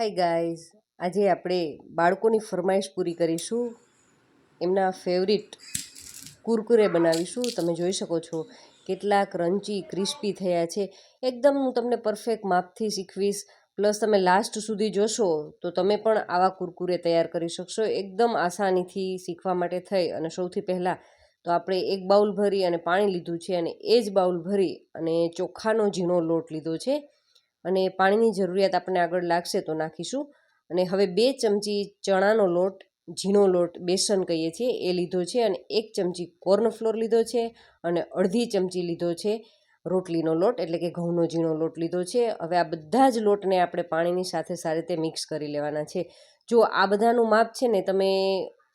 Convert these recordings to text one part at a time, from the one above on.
Hi guys આજે આપણે બાળકોની ફરમાઈશ પૂરી કરીશું. એમના ફેવરિટ કુરકુરે બનાવીશું. તમે જોઈ શકો છો કેટલા ક્રન્ચી ક્રિસ્પી થયા છે. એકદમ હું તમને પરફેક્ટ માપથી શીખવીશ. પ્લસ તમે લાસ્ટ સુધી જોશો, તો તમે પણ આવા કુરકુરે તૈયાર કરી શકશો. એકદમ આસાનીથી શીખવા માટે થઈ. અને સૌથી પહેલાં તો આપણે એક બાઉલ ભરી અને પાણી લીધું છે અને એ જ બાઉલ ભરી અને ચોખાનો ઝીણો લોટ લીધો છે. અને પાણીની જરૂરિયાત આપણને આગળ લાગશે તો નાખીશું. અને હવે બે ચમચી ચણાનો લોટ, ઝીણો લોટ, બેસન કહીએ છીએ, એ લીધો છે અને એક ચમચી કોર્નફ્લોર લીધો છે અને અડધી ચમચી લીધો છે રોટલીનો લોટ, એટલે કે ઘઉંનો ઝીણો લોટ લીધો છે. હવે આ બધા જ લોટને આપણે પાણીની સાથે સારી રીતે મિક્સ કરી લેવાના છે. જો આ બધાનું માપ છે ને, તમે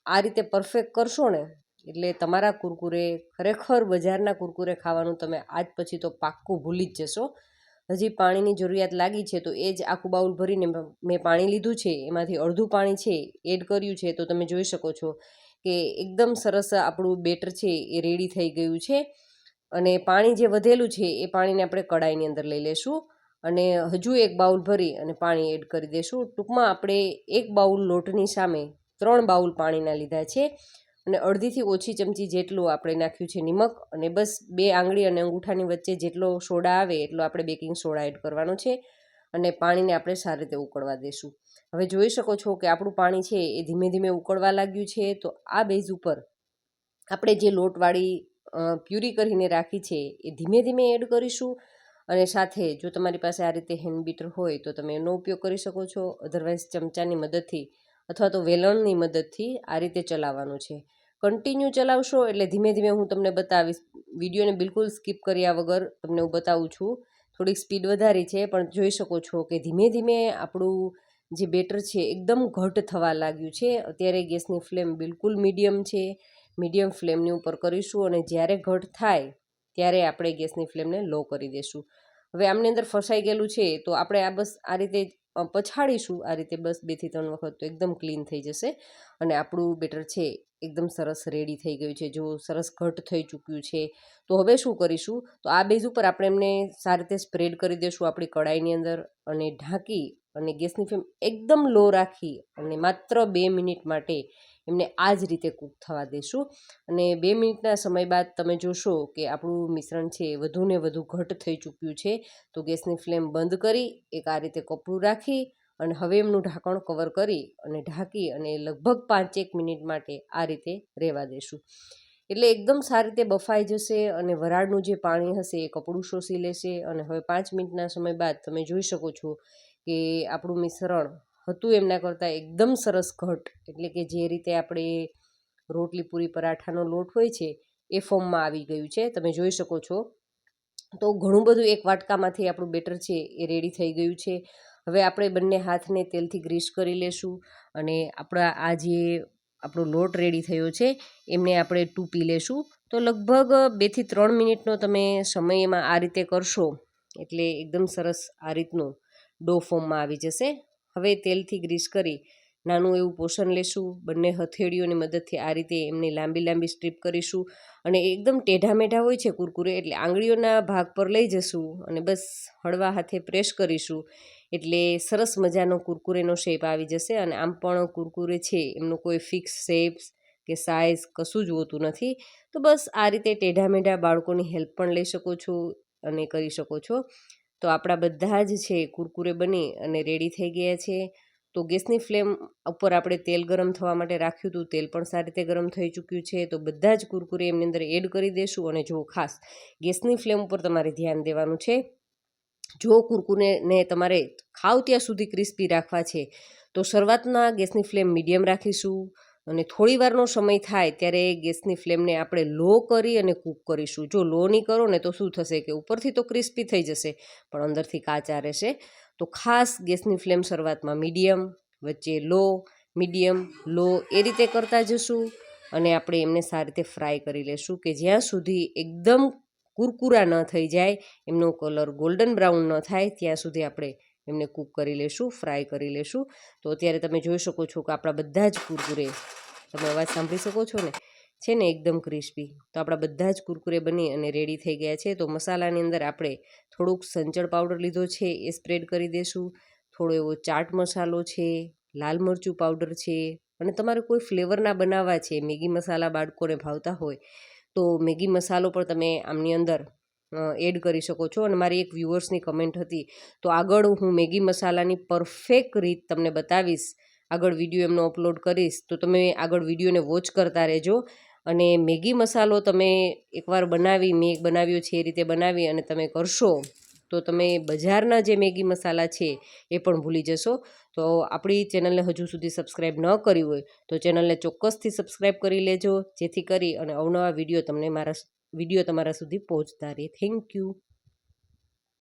આ રીતે પરફેક્ટ કરશો ને, એટલે તમારા કુરકુરે ખરેખર બજારના કુરકુરે ખાવાનું તમે આજ પછી તો પાક્કું ભૂલી જ જશો. હજી પાણીની જરૂરિયાત લાગી છે, તો એ જ આખું બાઉલ ભરીને મેં પાણી લીધું છે, એમાંથી અડધું પાણી છે, એડ કર્યું છે, તો તમે જોઈ શકો છો કે એકદમ સરસ આપણું બેટર છે, એ રેડી થઈ ગયું છે. અને પાણી જે વધેલું છે, એ પાણીને આપણે કડાઈની અંદર લઈ લેશું અને હજુ એક બાઉલ ભરી અને પાણી એડ કરી દઈશું ટૂંકમાં આપણે એક બાઉલ લોટની સામે ત્રણ બાઉલ પાણીના લીધા છે. અને અડધીથી ઓછી ચમચી જેટલું આપણે નાખ્યું છે નિમક અને બસ બે આંગળી અને અંગૂઠાની વચ્ચે જેટલો સોડા આવે એટલો આપણે બેકિંગ સોડા એડ કરવાનો છે અને પાણીને આપણે સારી રીતે ઉકળવા દઈશું હવે જોઈ શકો છો કે આપણું પાણી છે એ ધીમે ધીમે ઉકળવા લાગ્યું છે તો આ બેઝ ઉપર આપણે જે લોટવાળી પ્યુરી કરીને રાખી છે એ ધીમે ધીમે એડ કરીશું અને સાથે જો તમારી પાસે આ રીતે હેન્ડ બીટર હોય તો તમે એનો ઉપયોગ કરી શકો છો. અધરવાઇઝ ચમચાની મદદથી અથવા તો વેલણની મદદથી આ રીતે ચલાવવાનું છે. કન્ટિન્યુ ચલાવશો એટલે ધીમે ધીમે હું તમને બતાવીશ. વિડીયોને બિલકુલ સ્કીપ કર્યા વગર તમને હું બતાવું છું. થોડીક સ્પીડ વધારી છે, પણ જોઈ શકો છો કે ધીમે ધીમે આપણું જે બેટર છે એકદમ ઘટ થવા લાગ્યું છે. અત્યારે ગેસની ફ્લેમ બિલકુલ મીડિયમ છે. મીડિયમ ફ્લેમની ઉપર કરીશું અને જ્યારે ઘટ થાય ત્યારે આપણે ગેસની ફ્લેમને લો કરી દઈશું હવે આમની અંદર ફસાઈ ગયેલું છે, તો આપણે આ બસ આ રીતે પછાડીશું આ રીતે બસ બેથી ત્રણ વખત તો એકદમ ક્લીન થઈ જશે. અને આપણું બેટર છે, એકદમ સરસ રેડી થઈ ગયું છે. જો સરસ ઘટ થઈ ચૂક્યું છે, તો હવે શું કરીશું? તો આ બેઝ ઉપર આપણે એમને સારી રીતે સ્પ્રેડ કરી દઈશું આપણી કડાઈની અંદર અને ઢાંકી અને ગેસની ફ્લેમ એકદમ લો રાખી અને માત્ર બે મિનિટ માટે એમને આ જ રીતે કૂક થવા દેશું. અને બે મિનિટના સમય બાદ તમે જોશો કે આપણું મિશ્રણ છે વધુ ને વધુ ઘટ થઈ ચૂક્યું છે. તો ગેસની ફ્લેમ બંધ કરી, એક આ રીતે કપડું રાખી અને હવે એમનું ઢાંકણ કવર કરી અને ઢાંકી અને લગભગ પાંચેક મિનિટ માટે આ રીતે રહેવા દેશું. એટલે એકદમ સારી રીતે બફાઈ જશે અને વરાળનું જે પાણી હશે એ કપડું શોષી લેશે અને હવે પાંચ મિનિટના સમય બાદ તમે જોઈ શકો છો કે આપણું મિશ્રણ હતું એમના કરતાં એકદમ સરસ ઘટ. એટલે કે જે રીતે આપણે રોટલી પૂરી પરાઠાનો લોટ હોય છે, એ ફોર્મમાં આવી ગયું છે. તમે જોઈ શકો છો. તો ઘણું બધું એક વાટકામાંથી આપણું બેટર છે એ રેડી થઈ ગયું છે. હવે આપણે બંને હાથને તેલથી ગ્રીસ કરી લેશું અને આપણા આ જે આપણો લોટ રેડી થયો છે, એમને આપણે ટૂપી લેશું. તો લગભગ બેથી ત્રણ મિનિટનો તમે સમય એમાં આ રીતે કરશો, એટલે એકદમ સરસ આ રીતનું. ડો ફોર્મમાં આવી જશે. હવે તેલથી ગ્રીસ કરી નાનું એવું પોષણ લેશું. બંને હથેળીઓની મદદથી આ રીતે એમની લાંબી લાંબી સ્ટ્રીપ કરીશું અને એકદમ ટેઢા મેઢા હોય છે કુરકુરે એટલે આંગળીઓના ભાગ પર લઈ જશું અને બસ હળવા હાથે પ્રેસ કરીશું. એટલે સરસ મજાનો કુરકુરેનો શેપ આવી જશે અને આમ પણ કુરકુરે છે. એમનો કોઈ ફિક્સ શેપ્સ કે સાઇઝ કશું જ હોતું નથી. તો બસ આ રીતે ટેઢા મેઢા બાળકોની હેલ્પ પણ લઈ શકો છો અને કરી શકો છો. તો આપણા બધા જ છે કુરકુરે બની અને રેડી થઈ ગયા છે. તો ગેસની ફ્લેમ ઉપર આપણે તેલ ગરમ થવા માટે રાખ્યું હતું. તેલ પણ સારી રીતે ગરમ થઈ ચૂક્યું છે. તો બધા જ કુરકુરે એમની અંદર એડ કરી દઈશું અને જો ખાસ ગેસની ફ્લેમ ઉપર તમારે ધ્યાન દેવાનું છે. જો કુરકુરેને તમારે ખાવ ત્યાં સુધી ક્રિસ્પી રાખવા છે, તો શરૂઆતમાં ગેસની ફ્લેમ મીડિયમ રાખીશું. અને થોડી વારનો સમય થાય ત્યારે ગેસની ફ્લેમને આપણે લો કરી અને કૂક કરીશું. જો લો નહીં કરો ને તો શું થશે કે ઉપરથી તો ક્રિસ્પી થઈ જશે, પણ અંદરથી કાચા રહેશે. તો ખાસ ગેસની ફ્લેમ શરૂઆતમાં મીડિયમ, વચ્ચે લો, મીડિયમ, લો, એ રીતે કરતા જશું અને આપણે એમને સારી રીતે ફ્રાય કરી લેશું કે જ્યાં સુધી એકદમ કુરકુરા ન થઈ જાય, એમનો કલર ગોલ્ડન બ્રાઉન ન થાય, ત્યાં સુધી આપણે એમને કૂક કરી લેશું, ફ્રાય કરી લેશું. તો અત્યારે તમે જોઈ શકો છો કે આપણા બધા જ કુરકુરે તમે અવાજ સાંભળી શકો છો ને? છે ને એકદમ ક્રિસ્પી. તો આપણા બધા જ કુરકુરે બની અને રેડી થઈ ગયા છે. તો મસાલાની અંદર આપણે થોડુંક સંચળ પાવડર લીધો છે, એ સ્પ્રેડ કરી દઈશું થોડો એવો ચાટ મસાલો છે, લાલ મરચું પાવડર છે અને તમારે કોઈ ફ્લેવરના બનાવવા છે, મેગી મસાલા બાળકોને ભાવતા હોય, તો મેગી મસાલો પણ તમે આમની અંદર એડ કરી શકો છો. અને મારી એક વ્યુઅર્સની કમેન્ટ હતી, તો આગળ હું મેગી મસાલાની પરફેક્ટ રીત તમને બતાવીશ. આગળ વીડિયો એમનો અપલોડ કરીશ, તો તમે આગળ વિડીયોને વોચ કરતા રહેજો. અને મેગી મસાલો તમે એકવાર બનાવી, મેં બનાવ્યો છે એ રીતે બનાવી અને તમે કરશો, તો તમે બજારના જે મેગી મસાલા છે એ પણ ભૂલી જશો. તો આપણી ચેનલને હજુ સુધી સબસ્ક્રાઈબ ન કરી હોય, તો ચેનલને ચોક્કસથી સબસ્ક્રાઈબ કરી લેજો, જેથી કરી અને અવનવા વીડિયો તમને મારા વીડિયો તમારા સુધી પહોંચતા રહે. Thank you